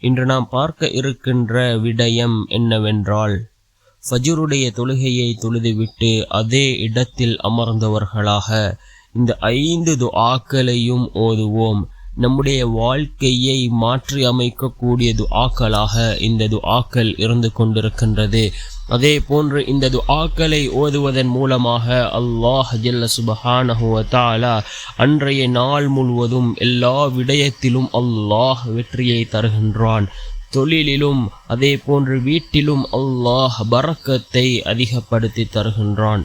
இன்று நாம் பார்க்க இருக்கின்ற விடயம் என்னவென்றால் ஃபஜ்ருடைய தொழுகையை தொழுதுவிட்டு அதே இடத்தில் அமர்ந்தவர்களாக இந்த ஐந்து துஆக்களையும் ஓதுவோம். நம்முடைய வாழ்க்கையை மாற்றி அமைக்கக்கூடிய துஆக்களாக இந்த துஆக்கள் இருந்து கொண்டிருக்கின்றது. அதே போன்று இந்த துஆக்களை ஓதுவதன் மூலமாக அல்லாஹ் ஜல்ல சுபஹானஹுவத்தாலா அன்றைய நாள் முழுவதும் எல்லா விடயத்திலும் அல்லாஹ் வெற்றியை தருகின்றான். தொழிலிலும் அதே போன்று வீட்டிலும் அல்லாஹ் பறக்கத்தை அதிகப்படுத்தி தருகின்றான்.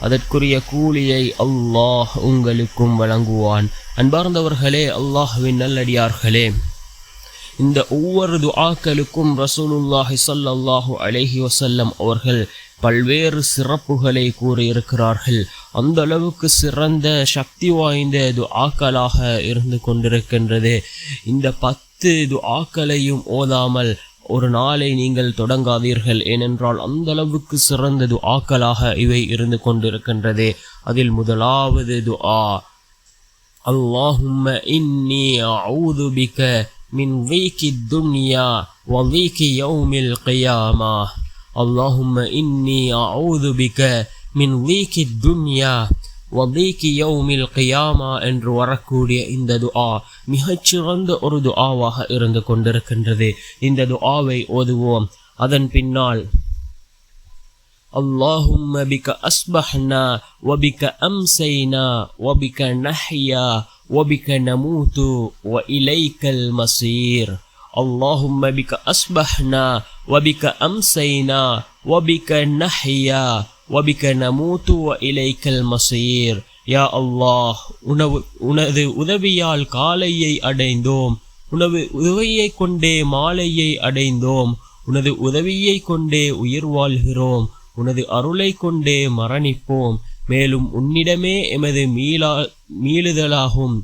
அதற்குரிய கூலியை அல்லாஹ் உங்களுக்கும் வழங்குவான். அன்பார்ந்தவர்களே அல்லாஹுவின் நல்லடியார்களே இந்த ஒவ்வொரு துஆக்களுக்கும் ரசூலுல்லாஹி சல்லாஹூ அலைஹி வசல்லம் அவர்கள் பல்வேறு சிறப்புகளை கூறியிருக்கிறார்கள். அந்த அளவுக்கு சிறந்த சக்தி வாய்ந்த துஆக்களாக இருந்து கொண்டிருக்கின்றது. இந்த பத்து துஆக்களையும் ஓதாமல் ஒரு நாளை நீங்கள் தொடங்காதீர்கள். ஏனென்றால் அந்த அளவுக்கு சிறந்தது ஆக்களாக இவை இருந்து கொண்டிருக்கின்றது. அதில் முதலாவது துஆ அல்லாஹும்ம இன்னி அவுது பிக்க மின் வீக்கி துன்யா வ வீக்கி யௌமில் கையாமா அல்லாஹும்ம இன்னி அவுது பிக்க மின் வீக்கி துன்யா வதீக்கி யௌமில் கியாமா என்று வரக்கூடிய இந்த துஆ மிகச்சிறந்த ஒரு துஆவாக இருந்து கொண்டிருக்கின்றது இந்த துஆவை ஓதுவோம் அதன் பின்னால் اللهم بك أصبحنا وبك أمسينا وبك نحيا وبك نموت وإليك المصير اللهم بك أصبحنا وبك أمسينا وبك نحيا வபிக்க நமூத்து இலைக்கல் மசீர் யா அல்லாஹ் உணவு உனது உதவியால் காலையை அடைந்தோம். உனது உதவியைக் கொண்டே மாலையை அடைந்தோம். உனது உதவியைக் கொண்டே உயிர் வாழ்கிறோம். உனது அருளைக் கொண்டே மரணிப்போம். மேலும் உன்னிடமே எமது மீளா மீளுதலாகும்.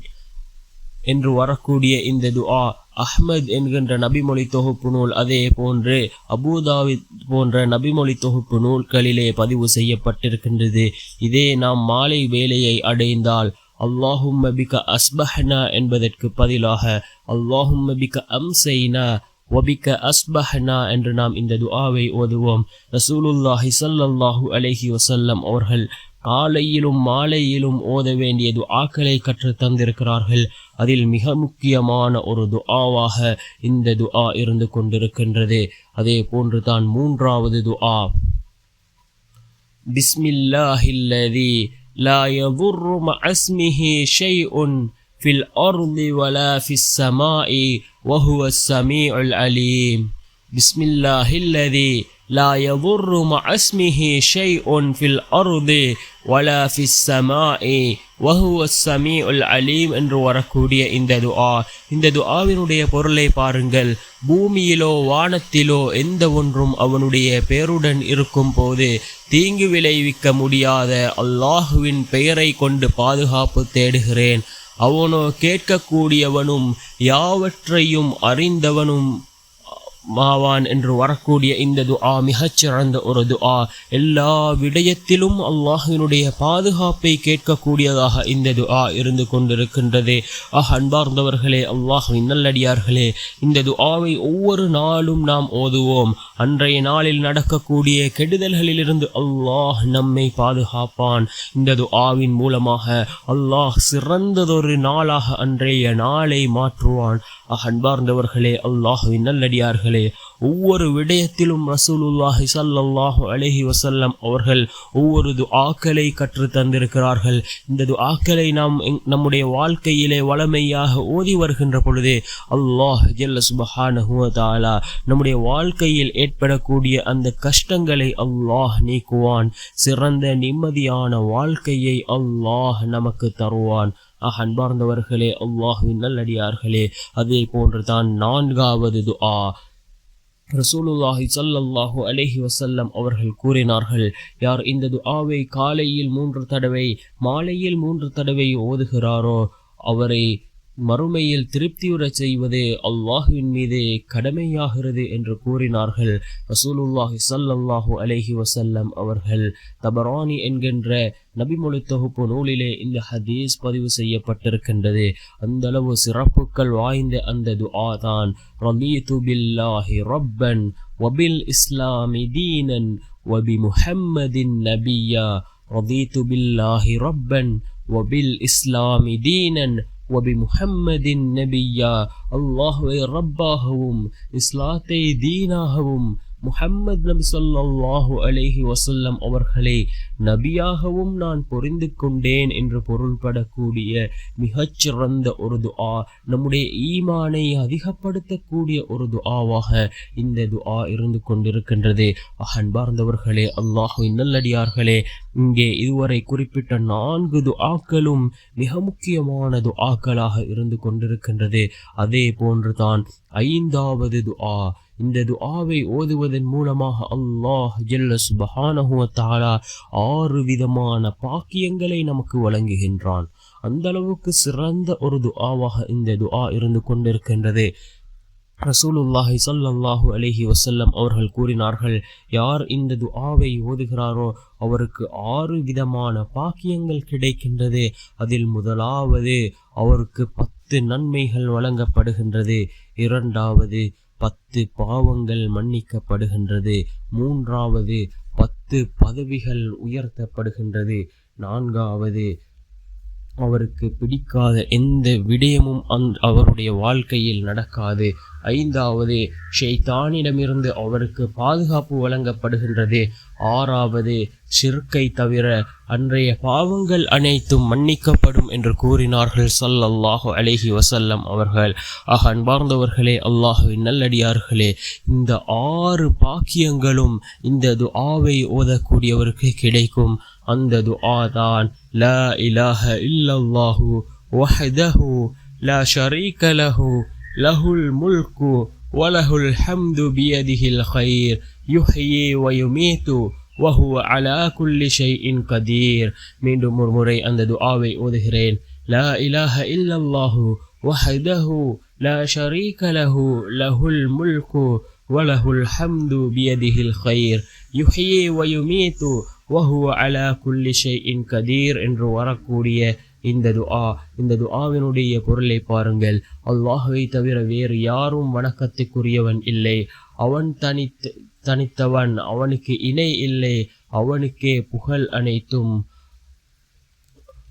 என்று வரக்கூடிய இந்த துஆ அஹ்மத் என்கின்ற நபிமொழி தொகுப்பு நூல் அதே போன்று அபூதாவி போன்ற நபிமொழி தொகுப்பு நூல்களிலே பதிவு செய்யப்பட்டிருக்கின்றது. இதே நாம் மாலை வேலையை அடைந்தால் அல்லாஹும் மபிக அஸ்பஹ்னா என்பதற்கு பதிலாக அல்லாஹும் மபிக அம்சைனா ஒபிக்க அஸ்பஹ்னா என்று நாம் இந்த துஆவை ஓதுவோம். ரசூலுல்லாஹி சல்லல்லாஹு அலஹி வசல்லம் அவர்கள் காலையிலும் மாலையிலும் ஓத வேண்டிய துஆக்களை கற்று தந்திருக்கிறார்கள். அதில் மிக முக்கியமான ஒரு துஆவாக இந்த துஆ இருந்து கொண்டிருக்கின்றது. அதே போன்று தான் மூன்றாவது துஆ. பிஸ்மில்லாஹில்லதி லா யதுர்ரு மஅஸ்மிஹி ஷைஉன் ஃபில் அர்தி வலா ஃபிஸ் சமாஇ வஹுவ ஸமீஉல் அலீம். பிஸ்மில்லாஹில்லதி لا يضر مع اسمه شيء في الأرض ولا في السماء وهو السميع العليم என்று வரக்கூடிய இந்த துஆ இந்த துஆவினுடைய பொருளை பாருங்கள் பூமியிலோ வானத்திலோ எந்த ஒன்றும் அவனுடைய பெயருடன் இருக்கும் போது தீங்கு விளைவிக்க முடியாத அல்லாஹுவின் பெயரை கொண்டு பாதுகாப்பு தேடுகிறேன் அவனோ கேட்கக்கூடியவனும் யாவற்றையும் அறிந்தவனும் மாவான் என்று வரக்கூடிய இந்த துஆ மிகச்சிறந்த ஒரு துஆ. எல்லா விடயத்திலும் அல்லாஹினுடைய பாதுகாப்பை கேட்கக்கூடியதாக இந்த துஆ இருந்து கொண்டிருக்கின்றது. ஆஹ் அன்பார்ந்தவர்களே அல்லாஹின் நல்லடியார்களே இந்த துஆவை ஒவ்வொரு நாளும் நாம் ஓதுவோம். அன்றைய நாளில் நடக்கக்கூடிய கெடுதல்களிலிருந்து அல்லாஹ் நம்மை பாதுகாப்பான். இந்த துஆவின் மூலமாக அல்லாஹ் சிறந்ததொரு நாளாக அன்றைய நாளை மாற்றுவான். அஹ் அன்பார்ந்தவர்களே அல்லாஹுவின் நல்லடியார்களே ஒவ்வொரு விடயத்திலும் ரசூலுல்லாஹி ஸல்லல்லாஹு அலஹி வசல்லம் அவர்கள் ஒவ்வொரு துஆக்களை கற்று தந்திருக்கிறார்கள். இந்த துஆக்களை நாம் நம்முடைய வாழ்க்கையிலே வளமையாக ஓதி வருகின்ற பொழுது அல்லாஹ் ஜல்ல சுபஹானஹு நம்முடைய வாழ்க்கையில் ஏற்படக்கூடிய அந்த கஷ்டங்களை அல்லாஹ் நீக்குவான். சிறந்த நிம்மதியான வாழ்க்கையை அல்லாஹ் நமக்கு தருவான். ஆஹ் அன்பார்ந்தவர்களே அல்லாஹுவின் நல்லடியார்களே அதே போன்று தான் நான்காவது துஆ. ரசூலுல்லாஹி சல்லல்லாஹு அலேஹி வசல்லம் அவர்கள் கூறினார்கள் யார் இந்த துஆவை காலையில் மூன்று தடவை மாலையில் மூன்று தடவை ஓதுகிறாரோ அவரை மறுமையில் திருப்தியுறச் செய்வது அல்லாஹுவின் மீதே கடமையாகிறது என்று கூறினார்கள். ரசூலுல்லாஹி சல்லல்லாஹு அலஹி வசல்லம் அவர்கள் தபரானி என்கின்ற நபிமொழி தொகுப்பு நூலிலே இந்த ஹதீஸ் பதிவு செய்யப்பட்டிருக்கின்றது. அந்தளவு சிறப்புகள் வாய்ந்த அந்த துஆ தான். ரலீது பில்லாஹி ரப்பன் வபில் இஸ்லாமி தீனன் வபி முஹம்மதின் நபியா. ரதீது பில்லாஹி ரப்பன் வபில் இஸ்லாமி தீனன் وبمحمد نبيا الله ربهم إصلاة ديناهم முஹம்மது நபி சொல்லாஹு அலேஹி வசல்லம் அவர்களே நபியாகவும் நான் பொரிந்து கொண்டேன் என்று பொருள்படக்கூடிய மிகச்சிறந்த ஒரு துஆ நம்முடைய ஈமானை அதிகப்படுத்தக்கூடிய ஒரு துஆவாக இந்த துஆ இருந்து கொண்டிருக்கின்றது. அன்பார்ந்தவர்களே அல்லாஹுவின் நல்லடியார்களே இங்கே இதுவரை குறிப்பிட்ட நான்கு துஆக்களும் மிக முக்கியமான துஆக்களாக இருந்து கொண்டிருக்கின்றது. அதே போன்றுதான் ஐந்தாவது துஆ இந்த துஆவை ஓதுவதன் மூலமாக அல்லாஹ் ஜெல்ல சுபஹானஹு ஆறு விதமான பாக்கியங்களை நமக்கு வழங்குகின்றான். அந்த அளவுக்கு சிறந்த ஒரு துஆவாக இந்த துஆ இருந்து கொண்டிருக்கின்றது. ரசூலுல்லாஹி சல்லாஹூ அலஹி வசல்லம் அவர்கள் கூறினார்கள் யார் இந்த துஆவை ஓதுகிறாரோ அவருக்கு ஆறு விதமான பாக்கியங்கள் கிடைக்கின்றது. அதில் முதலாவது அவருக்கு பத்து நன்மைகள் வழங்கப்படுகின்றது. இரண்டாவது பத்து பாவங்கள் மன்னிக்கப்படுகின்றது. மூன்றாவது பத்து பதவிகள் உயர்த்தப்படுகின்றது. நான்காவது அவருக்கு பிடிக்காத எந்த விடயமும் அந் அவருடைய வாழ்க்கையில் நடக்காது. ஐந்தாவது ஷெய்தானிடமிருந்து அவருக்கு பாதுகாப்பு வழங்கப்படுகின்றது. ஆறாவது சிறுக்கை தவிர அன்றைய பாவங்கள் அனைத்தும் மன்னிக்கப்படும் என்று கூறினார்கள் ஸல்லல்லாஹு அலைஹி வசல்லம் அவர்கள். ஆக அன்பார்ந்தவர்களே அல்லாஹுவின் நல்லடியார்களே இந்த ஆறு பாக்கியங்களும் இந்த துஆவை ஓதக்கூடியவருக்கு கிடைக்கும். அந்த துஆ தான் லா இலாஹ இல்லல்லாஹு வஹ்தஹு ல ஷரீக லஹு له الملك وله الحمد بيده الخير يحيي ويميت وهو على كل شيء قدير. மீண்டும் ஒருமுறை அந்த துஆவை ஓதுகிறேன் لا إله إلا الله وحده لا شريك له له الملك وله الحمد بيده الخير. يحيي ويميت وهو على كل شيء قدير. என்று வரக்கூடிய இந்த துஆ இந்த துஆவினுடைய பொருளை பாருங்கள். அல்லாஹுவை தவிர வேறு யாரும் வணக்கத்துக்குரியவன் இல்லை. அவன் தனித்து தனித்தவன் அவனுக்கு இணை இல்லை. அவனுக்கே புகழ் அனைத்தும்.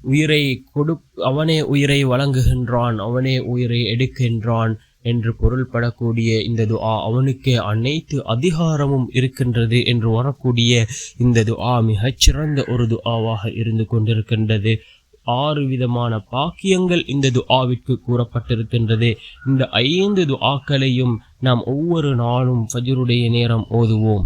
உயிரை கொடு அவனே உயிரை வழங்குகின்றான் அவனே உயிரை எடுக்கின்றான் என்று பொருள்படக்கூடிய இந்த துஆ அவனுக்கே அனைத்து அதிகாரமும் இருக்கின்றது என்று வரக்கூடிய இந்த துஆ மிகச்சிறந்த ஒரு துஆவாக இருந்து கொண்டிருக்கின்றது. ஆறு விதமான பாக்கியங்கள் இந்த துஆவிற்கு கூறப்பட்டிருக்கின்றது. இந்த ஐந்து துஆக்களையும் நாம் ஒவ்வொரு நாளும் ஃபஜ்ருடைய நேரம் ஓதுவோம்.